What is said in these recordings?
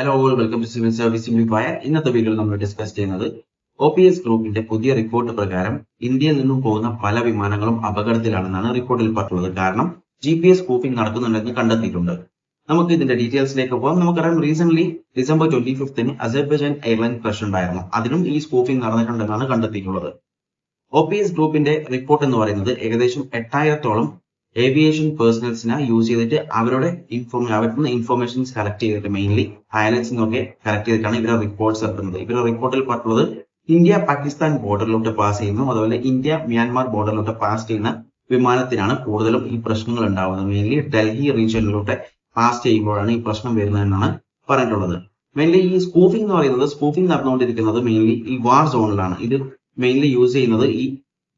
Hello all welcome to civil service simplifier ഇന്നത്തെ വീഡിയോയിൽ നമ്മൾ ഡിസ്കസ് ചെയ്യുന്നത് ഒ പി എസ് ഗ്രൂപ്പിന്റെ പുതിയ റിപ്പോർട്ട് പ്രകാരം ഇന്ത്യയിൽ നിന്നും പോകുന്ന പല വിമാനങ്ങളും അപകടത്തിലാണെന്നാണ് റിപ്പോർട്ടിൽ പറഞ്ഞുള്ളത് കാരണം ജി പി എസ് പ്രൂഫിംഗ് നടക്കുന്നുണ്ടെന്ന് കണ്ടെത്തിയിട്ടുണ്ട്. നമുക്ക് ഇതിന്റെ ഡീറ്റെയിൽസിലേക്ക് പോകാം നമുക്കറിയാം റീസെന്റ് ഡിസംബർ ട്വന്റി ഫിഫ്തിന് അസർബൈജാൻ എയർലൈൻ ക്രഷ് ഉണ്ടായിരുന്നു. അതിനും ഈ സ്കൂപ്പിംഗ് നടന്നിട്ടുണ്ടെന്നാണ് കണ്ടെത്തിയിട്ടുള്ളത്. ഒ പി എസ് ഗ്രൂപ്പിന്റെ റിപ്പോർട്ട് എന്ന് പറയുന്നത് ഏകദേശം എട്ടായിരത്തോളം ഏവിയേഷൻ പേഴ്സണൽസിനെ യൂസ് ചെയ്തിട്ട് അവരുടെ ഇൻഫോം അവരിൽ നിന്ന് ഇൻഫോർമേഷൻസ് കളക്ട് ചെയ്തിട്ട് മെയിൻലി പൈലറ്റ്സ് ഒക്കെ കളക്ട് ചെയ്തിട്ടാണ് ഇവരുടെ റിപ്പോർട്ട്സ് ഇറക്കുന്നത്. ഇവരുടെ റിപ്പോർട്ടിൽ പറഞ്ഞത് ഇന്ത്യ പാകിസ്ഥാൻ ബോർഡറിലോട്ട് പാസ് ചെയ്യുന്നു. അതുപോലെ ഇന്ത്യ മ്യാൻമാർ ബോർഡറിലോട്ട് പാസ് ചെയ്യുന്ന വിമാനത്തിനാണ് കൂടുതലും ഈ പ്രശ്നങ്ങൾ ഉണ്ടാവുന്നത്. മെയിൻലി ഡൽഹി റീജിയനിലോട്ട് പാസ് ചെയ്യുമ്പോഴാണ് ഈ പ്രശ്നം വരുന്നതെന്നാണ് പറഞ്ഞിട്ടുള്ളത്. മെയിൻലി ഈ സ്പൂഫിംഗ് എന്ന് പറയുന്നത് സ്പൂഫിംഗ് നടന്നുകൊണ്ടിരിക്കുന്നത് മെയിൻലി ഈ വാർ സോണിലാണ് ഇത് മെയിൻലി യൂസ് ചെയ്യുന്നത് ഈ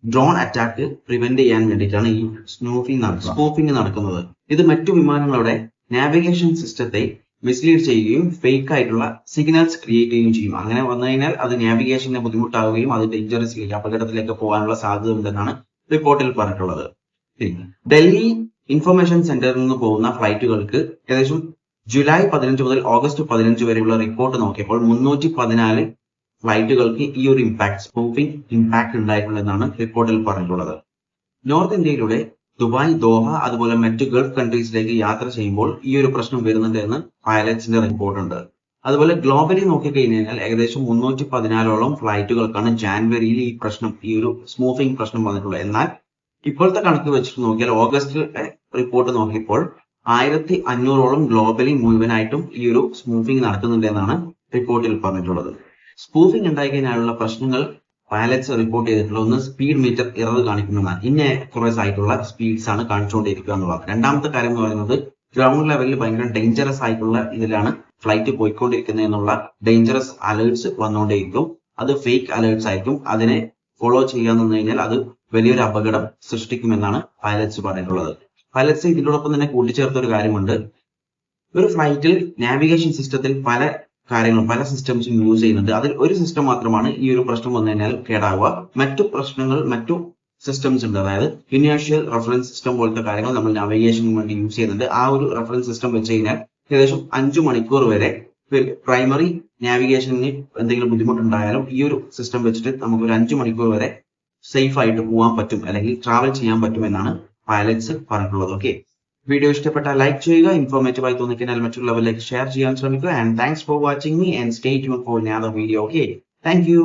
ഡ്രോൺ അറ്റാക്ക് പ്രിവെന്റ് ചെയ്യാൻ വേണ്ടിയിട്ടാണ് ഈ സ്നൂഫിംഗ് സ്കോഫിംഗ് നടക്കുന്നത്. ഇത് മറ്റു വിമാനങ്ങളുടെ നാവിഗേഷൻ സിസ്റ്റത്തെ മിസ്ലീഡ് ചെയ്യുകയും ഫേക്ക് ആയിട്ടുള്ള സിഗ്നൽസ് ക്രിയേറ്റ് ചെയ്യുകയും ചെയ്യും. അങ്ങനെ വന്നു കഴിഞ്ഞാൽ അത് നാവിഗേഷന് ബുദ്ധിമുട്ടാവുകയും അത് ഡേഞ്ചറസിലേക്ക് അപകടത്തിലേക്ക് പോകാനുള്ള സാധ്യത ഉണ്ടെന്നാണ് റിപ്പോർട്ടിൽ പറഞ്ഞിട്ടുള്ളത്. ഡൽഹി ഇൻഫർമേഷൻ സെന്ററിൽ നിന്ന് പോകുന്ന ഫ്ലൈറ്റുകൾക്ക് ഏകദേശം ജൂലൈ പതിനഞ്ച് മുതൽ ഓഗസ്റ്റ് പതിനഞ്ച് വരെയുള്ള റിപ്പോർട്ട് നോക്കിയപ്പോൾ മുന്നൂറ്റി പതിനാല് ഫ്ലൈറ്റുകൾക്ക് ഈ ഒരു ഇമ്പാക്ട് സ്മൂഫിംഗ് ഇമ്പാക്ട് ഉണ്ടായിട്ടുണ്ടെന്നാണ് റിപ്പോർട്ടിൽ പറഞ്ഞിട്ടുള്ളത്. നോർത്ത് ഇന്ത്യയിലൂടെ ദുബായ് ദോഹ അതുപോലെ മറ്റ് ഗൾഫ് കൺട്രീസിലേക്ക് യാത്ര ചെയ്യുമ്പോൾ ഈ ഒരു പ്രശ്നം വരുന്നുണ്ട് എന്ന് പൈലറ്റ്സിന്റെ റിപ്പോർട്ട് ഉണ്ട്. അതുപോലെ ഗ്ലോബലി നോക്കിക്കഴിഞ്ഞാൽ ഏകദേശം മുന്നൂറ്റി പതിനാലോളം ഫ്ലൈറ്റുകൾക്കാണ് ജാനുവരിയിൽ ഈ പ്രശ്നം ഈ ഒരു സ്മൂഫിംഗ് പ്രശ്നം വന്നിട്ടുള്ളത്. എന്നാൽ ഇപ്പോഴത്തെ കണക്ക് വെച്ചിട്ട് നോക്കിയാൽ ഓഗസ്റ്റിലെ റിപ്പോർട്ട് നോക്കിയപ്പോൾ ആയിരത്തി അഞ്ഞൂറോളം ഗ്ലോബലി മുഴുവനായിട്ടും ഈ ഒരു സ്മൂഫിംഗ് നടക്കുന്നുണ്ട് എന്നാണ് റിപ്പോർട്ടിൽ പറഞ്ഞിട്ടുള്ളത്. സ്പൂഫിംഗ് ഉണ്ടായിക്കഴിഞ്ഞാലുള്ള പ്രശ്നങ്ങൾ പാലറ്റ്സ് റിപ്പോർട്ട് ചെയ്തിട്ടുള്ള ഒന്ന് സ്പീഡ് മീറ്റർ ഇറവ് കാണിക്കുന്നതാണ്. ഇന്ന കുറേസ് ആയിട്ടുള്ള സ്പീഡ്സ് ആണ് കാണിച്ചുകൊണ്ടിരിക്കുക എന്നുള്ളത് രണ്ടാമത്തെ കാര്യം എന്ന് പറയുന്നത് ഗ്രൗണ്ട് ലെവലിൽ ഭയങ്കര ഡേഞ്ചറസ് ആയിട്ടുള്ള ഇതിലാണ് ഫ്ലൈറ്റ് പോയിക്കൊണ്ടിരിക്കുന്നത് എന്നുള്ള ഡേഞ്ചറസ് അലേർട്സ് വന്നുകൊണ്ടേയിരിക്കും. അത് ഫേക്ക് അലേർട്സ് ആയിരിക്കും. അതിനെ ഫോളോ ചെയ്യാന്ന് കഴിഞ്ഞാൽ അത് വലിയൊരു അപകടം സൃഷ്ടിക്കുമെന്നാണ് പൈലറ്റ്സ് പറഞ്ഞിട്ടുള്ളത്. പൈലറ്റ്സ് ഇതിനോടൊപ്പം തന്നെ കൂട്ടിച്ചേർത്ത ഒരു കാര്യമുണ്ട്. ഒരു ഫ്ലൈറ്റിൽ നാവിഗേഷൻ സിസ്റ്റത്തിൽ പല കാര്യങ്ങളും പല സിസ്റ്റംസും യൂസ് ചെയ്യുന്നത്. അതിൽ ഒരു സിസ്റ്റം മാത്രമാണ് ഈ ഒരു പ്രശ്നം വന്നു കഴിഞ്ഞാൽ കേടാവുക. മറ്റു പ്രശ്നങ്ങൾ മറ്റു സിസ്റ്റംസ് ഉണ്ട്. അതായത് ഇനേഷ്യൽ റെഫറൻസ് സിസ്റ്റം പോലത്തെ കാര്യങ്ങൾ നമ്മൾ നാവിഗേഷന് വേണ്ടി യൂസ് ചെയ്യുന്നുണ്ട്. ആ ഒരു റെഫറൻസ് സിസ്റ്റം വെച്ച് കഴിഞ്ഞാൽ ഏകദേശം അഞ്ചു മണിക്കൂർ വരെ പ്രൈമറി നാവിഗേഷന് എന്തെങ്കിലും ബുദ്ധിമുട്ടുണ്ടായാലും ഈ ഒരു സിസ്റ്റം വെച്ചിട്ട് നമുക്ക് ഒരു അഞ്ചു മണിക്കൂർ വരെ സേഫ് ആയിട്ട് പോകാൻ പറ്റും. അല്ലെങ്കിൽ ട്രാവൽ ചെയ്യാൻ പറ്റും എന്നാണ് പൈലറ്റ്സ് പറഞ്ഞിട്ടുള്ളത്. ഓക്കെ വീഡിയോ ഇഷ്ടപ്പെട്ടാൽ ലൈക്ക് ചെയ്യുക ഇൻഫോർമേറ്റീവ് ആയി തോന്നിക്കഴിഞ്ഞാൽ മറ്റുള്ളവരിലേക്ക് ഷെയർ ചെയ്യാൻ ശ്രമിക്കുക. And thanks for watching me and stay tune for ഞാൻ വീഡിയോ ഓക്കെ താങ്ക് യു